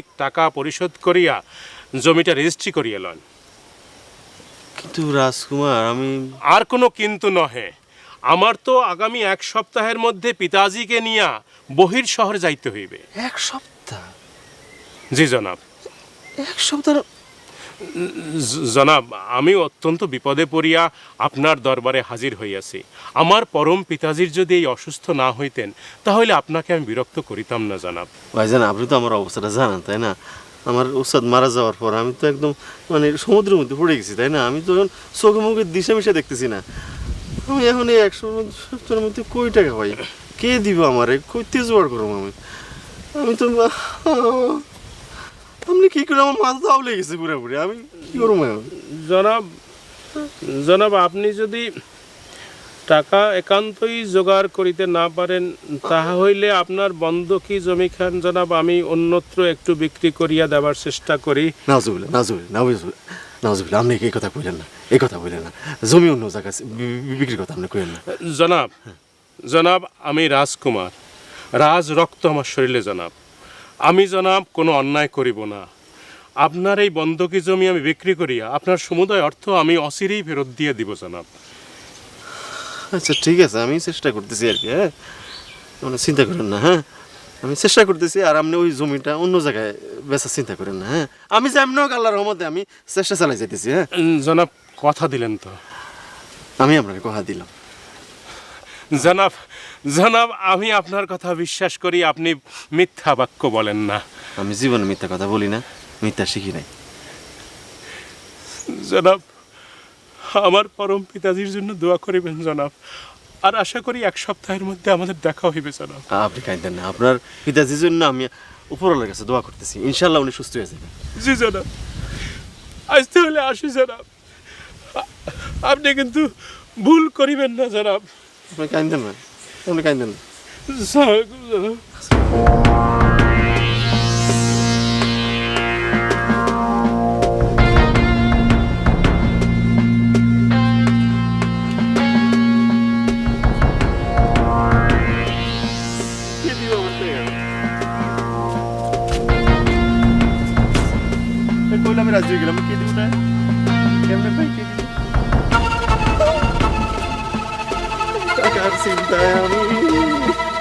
সঠিক টাকা পরিশোধ করিয়া জমিটা রেজিস্ট্রি করিয়ে লন। কিন্তু রাজকুমার আমি আর কোনো কিন্তু নহে। আমার তো আগামী এক সপ্তাহের মধ্যে পিতাজিকে নিয়া বহির শহর যাইতে হইবে। এক সপ্তাহ? জি জনাব। এক সপ্তাহ জনাব, আমি অত্যন্ত বিপদে পড়িয়া আপনার দরবারে হাজির হইয়াছি। আমার পরম পিতাজির যদি এই অসুস্থ না হইতেন, তাহলে আপনাকে আমি বিরক্ত করিতাম না, জনাব। ভাইজান আপনি তো আমার অবস্থাটা জানান, তাই না? আমার ওস্তাদ মারা যাওয়ার পর আমি তো একদম মানে সমুদ্রের মধ্যে পড়ে গেছি, তাই না? আমি তো এখন চোখে মুখে দিশা মিশা দেখতেছি না। আমি এখন এই একশো সপ্তাহের মধ্যে কই টাকা পাই? কে দিব আমারে? কই তেজ করব আমি? আমি তো কি করে আমার মাথা তো আউলে গেছে পুরোপুরি আমি কি করব জনাব জনাব আপনি যদি টাকা একান্তই জোগাড় করিতে না পারেন তাহা হইলে আপনার বন্ধকি জমি খান জনাব আমি অন্যত্র একটু বিক্রি করিয়া দেওয়ার চেষ্টা করি। নাজুবিল্লা নাজুবিল্লা নাজুবিল্লা নাজুবিল্লা আপনি এই কথা কইলেন না এই কথা কইলেন না। জমি অন্য জায়গায় বি- বি- কথা আপনি কইলেন না। জনাব জনাব আমি রাজকুমার। রাজ রক্ত আমার শরীরে জনাব। আমি জনাব কোনো অন্যায় করিব না। আপনার এই বন্ধকি জমি আমি বিক্রি করিয়া আপনার সমুদয় অর্থ আমি অচিরেই ফেরত দিয়ে দিব জনাব। আচ্ছা ঠিক আছে আমি চেষ্টা করতেছি আর কি হ্যাঁ? মানে চিন্তা করেন না হ্যাঁ? আমি চেষ্টা করতেছি আর আপনি ওই জমিটা অন্য জায়গায় বেচার চিন্তা করেন না হ্যাঁ? আমি যেমন হোক আল্লাহর রহমতে আমি চেষ্টা চালাই যাইতেছি হ্যাঁ? জনাব কথা দিলেন তো। আমি আপনাকে কথা দিলাম। জনাব জনাব আমি আপনার কথা বিশ্বাস করি আপনি মিথ্যা বাক্য বলেন না। আমি জীবনে মিথ্যা কথা বলি না। মিথ্যা শিখি নাই। জনাব আমার পরম পিতাজির জন্য দোয়া করিবেন জনাব। আর আশা করি এক সপ্তাহের মধ্যে আমাদের দেখা হইবে জনাব। আপনি কাঁদেন না আপনার পিতাজির জন্য আমি উপরওয়ালার কাছে দোয়া করতেছি। ইনশাল্লাহ উনি সুস্থ হয়ে যাবেন। জি জনাব। আজ তাহলে আসি জনাব। আপনি কিন্তু ভুল করিবেন না জনাব। আপনি কাঁদেন না আপনি কাঁদেন না। জনাব। এই কইলে আমি রাজি হয়ে গেলাম কে দিব টাকা? কেমনে ভাই কে দিব টাকার চিন্তায় আমি